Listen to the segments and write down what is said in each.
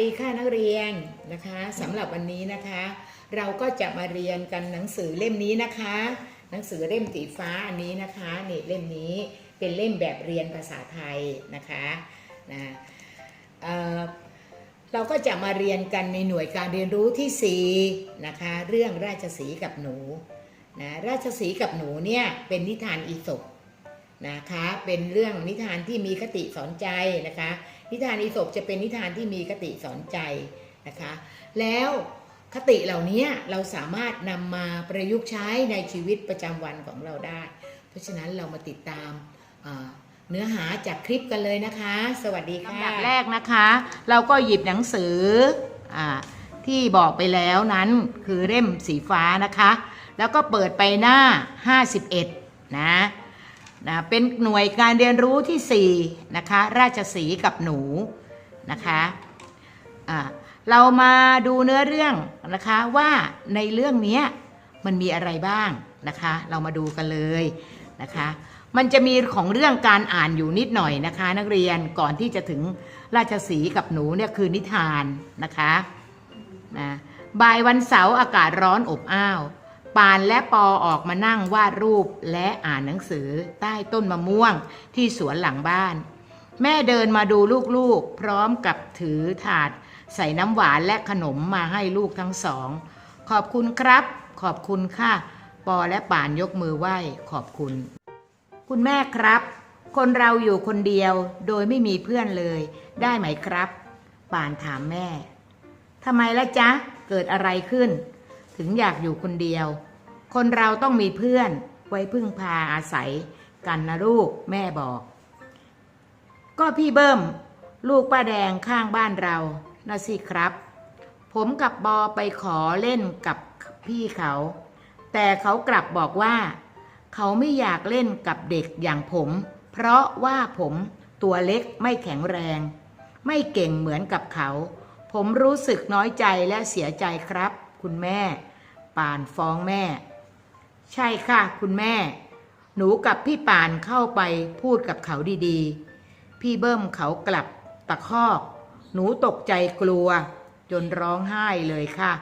ดีค่ะนักเรียนนะคะสำหรับวันนี้นะคะ เราก็จะมาเรียนกันหนังสือเล่มนี้นะคะ หนังสือเล่มสีฟ้าอันนี้นะคะนี่เล่มนี้เป็นเล่มแบบเรียนภาษาไทยนะคะนะเเราก็จะมาเรียนกันในหน่วยการเรียนรู้ที่4นะคะเรื่องราชสีกับหนูนะราชสีกับหนูเนี่ยเป็นนิทานอีสป นะคะ เป็นเรื่องนิทานที่มีคติสอนใจนะคะ นิทานอีสปจะเป็นนิทานที่มีคติสอนใจนะคะ แล้วคติเหล่านี้เราสามารถนำมาประยุกต์ใช้ในชีวิตประจำวันของเราได้ เพราะฉะนั้นเรามาติดตามเนื้อหาจากคลิปกันเลยนะคะ สวัสดีค่ะลำดับแรกนะคะ เราก็หยิบหนังสืออที่บอกไปแล้วนั้นคือเล่มสีฟ้านะคะ แล้วก็เปิดไปหน้า 51 นะ นะเป็นหน่วยการเรียนรู้ที่4นะคะราชสีกับหนูนะคะอ่าเรามาดูเนื้อเรื่องนะคะว่าในเรื่องนี้มันมีอะไรบ้างนะคะเรามาดูกันเลยนะคะมันจะมีของเรื่องการอ่านอยู่นิดหน่อยนะคะ นักเรียนก่อนที่จะถึงราชสีกับหนูเนี่ยคือนิทานนะคะนะบ่ายวันเสาร์อากาศร้อนอบอ้าว ปานและปอออกมานั่งวาดรูปและอ่านหนังสือใต้ต้นมะม่วงที่สวนหลังบ้าน แม่เดินมาดูลูกๆ พร้อมกับถือถาด ใส่น้ำหวานและขนมมาให้ลูกทั้งสอง ขอบคุณครับ ขอบคุณค่ะ ปอและป่านยกมือไหว้ขอบคุณ คุณแม่ครับ คนเราอยู่คนเดียวโดยไม่มีเพื่อนเลย ได้ไหมครับ ป่านถามแม่ทำไมละจ๊ะ เกิดอะไรขึ้น ถึงอยากอยู่คนเดียว คนเราต้องมีเพื่อนไว้พึ่งพาอาศัยกันนะลูกแม่บอก ก็พี่เบิ้ม ลูกป้าแดงข้างบ้านเรานะสิครับ ผมกับบอไปขอเล่นกับพี่เขา แต่เขากลับบอกว่า เขาไม่อยากเล่นกับเด็กอย่างผม เพราะว่าผมตัวเล็กไม่แข็งแรง ไม่เก่งเหมือนกับเขา ผมรู้สึกน้อยใจและเสียใจครับ คุณแม่ ป่านฟ้องแม่ ใช่ค่ะ คุณแม่ หนูกับพี่ป่านเข้าไปพูดกับเขาดีๆ พี่เบิ้มเขากลับตะคอก หนูตกใจกลัว จนร้องไห้เลยค่ะ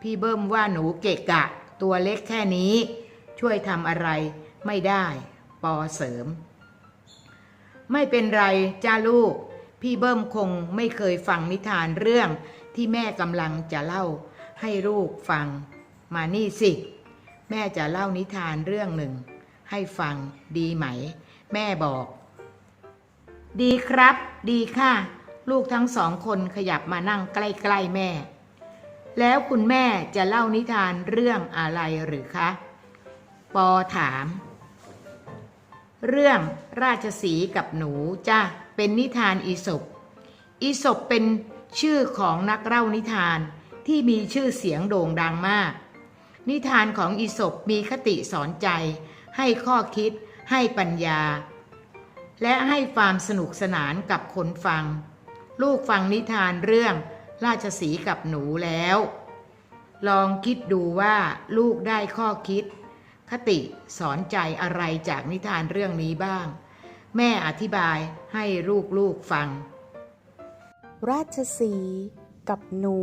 พี่เบิ้มว่าหนูเกะกะ ตัวเล็กแค่นี้ ช่วยทำอะไรไม่ได้ ปอเสริม ไม่เป็นไรจ้าลูก พี่เบิ้มคงไม่เคยฟังนิทานเรื่องที่แม่กำลังจะเล่าให้ลูกฟัง มานี่สิ แม่จะเล่านิทานเรื่องหนึ่ง ให้ฟังดีไหม แม่บอก ดีครับ ดีค่ะ ลูกทั้งสองคนขยับมานั่งใกล้ๆแม่ แล้วคุณแม่จะเล่านิทานเรื่องอะไรหรือคะ ปอถาม เรื่องราชสีกับหนูจ้ะเป็นนิทานอีสปอีสปเป็นชื่อของนักเล่านิทานที่มีชื่อเสียงโด่งดังมาก นิทานของอีสปมีคติสอนใจ ให้ข้อคิด ให้ปัญญา และให้ความสนุกสนานกับคนฟัง ลูกฟังนิทานเรื่องราชสีกับหนูแล้ว ลองคิดดูว่าลูกได้ข้อคิด คติสอนใจอะไรจากนิทานเรื่องนี้บ้าง แม่อธิบายให้ลูกๆฟัง ราชสีกับหนู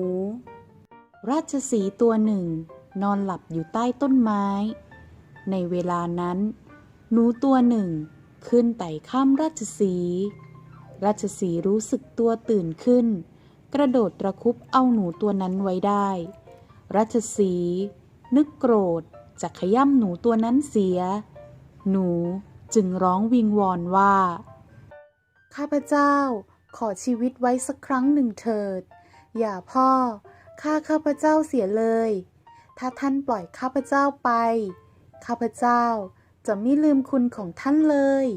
ราชสีตัวหนึ่ง นอนหลับอยู่ใต้ต้นไม้ ในเวลานั้น หนูตัวหนึ่งขึ้นไต่ข้ามราชสี ราชสีรู้สึกตัวตื่นขึ้น กระโดดตะคุบเอาหนูตัวนั้นไว้ได้ ราชสีนึกโกรธจะขย่ำหนูตัวนั้นเสีย หนูจึงร้องวิงวอนว่า ข้าพเจ้าขอชีวิตไว้สักครั้งหนึ่งเถิด อย่าพ่อฆ่าข้าพเจ้าเสียเลย ถ้าท่านปล่อยข้าพเจ้าไป ข้าพเจ้าจะไม่ลืมคุณของท่านเลย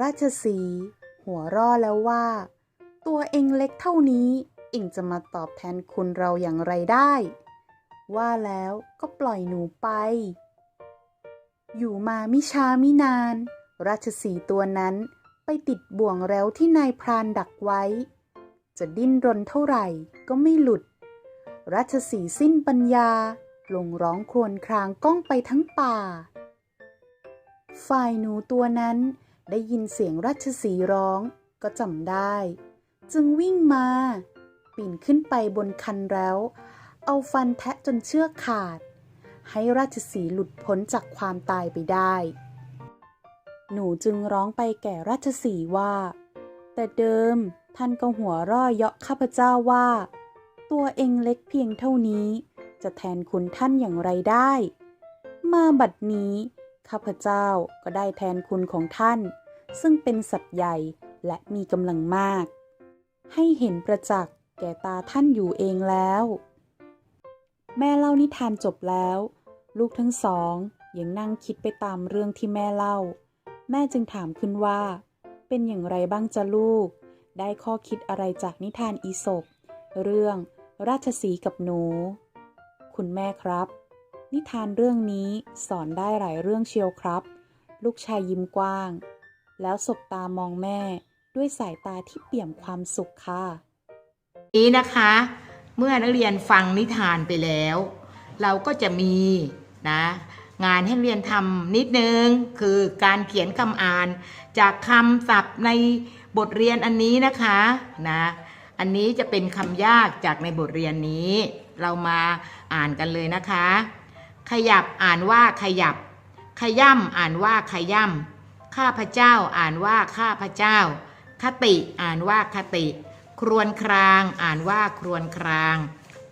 ราชสีหัวร่อแล้วว่า ตัวเองเล็กเท่านี้เองจะมาตอบแทนคุณเราอย่างไรได้ ว่าแล้วก็ปล่อยหนูไป อยู่มามิช้ามินาน ราชสีตัวนั้นไปติดบ่วงแล้วที่นายพรานดักไว้ จะดิ้นรนเท่าไหร่ก็ไม่หลุด ราชสีสิ้นปัญญา ลงร้องครวญครางก้องไปทั้งป่า ฝ่ายหนูตัวนั้นได้ยินเสียงราชสีร้อง ก็จำได้ จึงวิ่งมา ปีนขึ้นไปบนคันแล้ว เอาฟันแทะจนเชือกขาด ให้ราชสีหลุดพ้นจากความตายไปได้ หนูจึงร้องไปแก่ราชสีว่า แต่เดิมท่านก็หัวร่อเยาะข้าพเจ้าว่า ตัวเองเล็กเพียงเท่านี้ จะแทนคุณท่านอย่างไรได้ มาบัดนี้ ข้าพเจ้าก็ได้แทนคุณของท่าน ซึ่งเป็นสัตว์ใหญ่และมีกำลังมาก ให้เห็นประจักษ์แก่ตาท่านอยู่เองแล้ว แม่เล่านิทานจบแล้ว ลูกทั้งสองยังนั่งคิดไปตามเรื่องที่แม่เล่า แม่จึงถามขึ้นว่า เป็นอย่างไรบ้างจ๊ะลูก ได้ข้อคิดอะไรจากนิทานอีสป เรื่องราชสีกับหนู คุณแม่ครับ นิทานเรื่องนี้สอนได้หลายเรื่องเชียวครับ ลูกชายยิ้มกว้าง แล้วสบตามองแม่ด้วยสายตาที่เปี่ยมความสุขค่ะ นี้นะคะ เมื่อนักเรียนฟังนิทานไปแล้ว เราก็จะมีนะงานให้เรียนทำนิดนึง คือการเขียนคำอ่าน จากคำศัพท์ในบทเรียนอันนี้นะคะนะ อันนี้จะเป็นคำยากจากในบทเรียนนี้ เรามาอ่านกันเลยนะคะ ขยับอ่านว่าขยับ ขย่ำอ่านว่าขย่ำข้าพเจ้าอ่านว่าข้าพเจ้า คติอ่านว่าคติ ครวนคราง อ่านว่าครวนคราง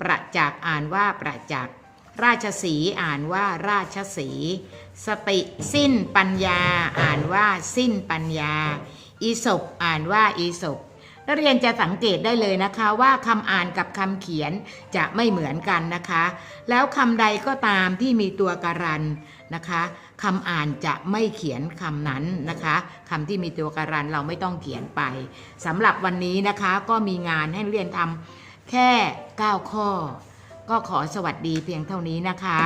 ประจักษ์อ่านว่าประจักษ์ราชสีอ่านว่าราชสี สติสิ้นปัญญา อ่านว่าสิ้นปัญญา อีศบอ่านว่าอีศบ นักเรียนจะสังเกตได้เลยนะคะว่าคำอ่านกับคำเขียนจะไม่เหมือนกันนะคะ แล้วคำใดก็ตามที่มีตัวการันนะคะคำอ่านจะไม่เขียนคำนั้นนะคะคำที่มีตัวการันเราไม่ต้องเขียนไปสำหรับวันนี้นะคะก็มีงานให้นักเรียนทำแค่ 9 ข้อ ก็ขอสวัสดีเพียงเท่านี้นะคะ